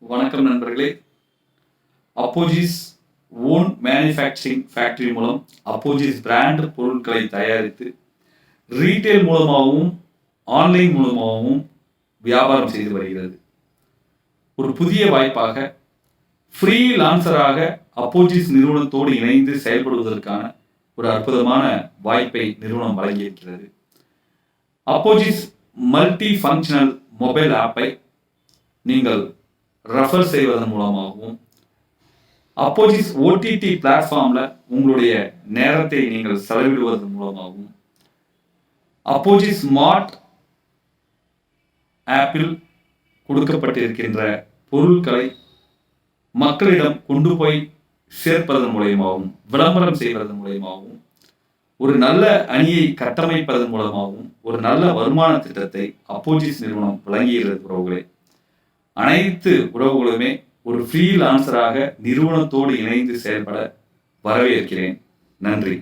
வணக்கம் நண்பர்களே. அப்போஜிஸ் own manufacturing factory மூலம் அப்போஜிஸ் பிராண்ட் பொருட்களை தயாரித்து ரீட்டைல் மூலமாகவும் ஆன்லைன் மூலமாகவும் வியாபாரம் செய்து வருகிறது. ஒரு புதிய வாய்ப்பாக ஃப்ரீ லான்சராக அப்போஜிஸ் நிறுவனத்தோடு இணைந்து செயல்படுவதற்கான ஒரு அற்புதமான வாய்ப்பை நிறுவனம் வழங்கியிருக்கிறது. அப்போஜிஸ் மல்டி ஃபங்க்ஷனல் மொபைல் ஆப்பை நீங்கள் ரெஃபர் செய்வதன் மூலமாகவும் அப்போஜிஸ் ஓடிடி பிளாட்ஃபார்மில் உங்களுடைய நேரத்தை நீங்கள் செலவிடுவதன் மூலமாகவும் அப்போஜிஸ் ஸ்மார்ட் ஆப்பில் கொடுக்கப்பட்டிருக்கின்ற பொருட்களை மக்களிடம் கொண்டு போய் சேர்ப்பதன் மூலயமாகவும் விளம்பரம் செய்வதன் மூலயமாகவும் ஒரு நல்ல அணியை கட்டமைப்பதன் மூலமாகவும் ஒரு நல்ல வருமான திட்டத்தை அப்போஜிஸ் நிறுவனம் வழங்குகிறது உறவுகளே. அனைத்து உறவுகளுமே ஒரு ஃப்ரீலான்சராக நிறுவனத்தோடு இணைந்து செயல்பட வரவேற்கிறேன். நன்றி.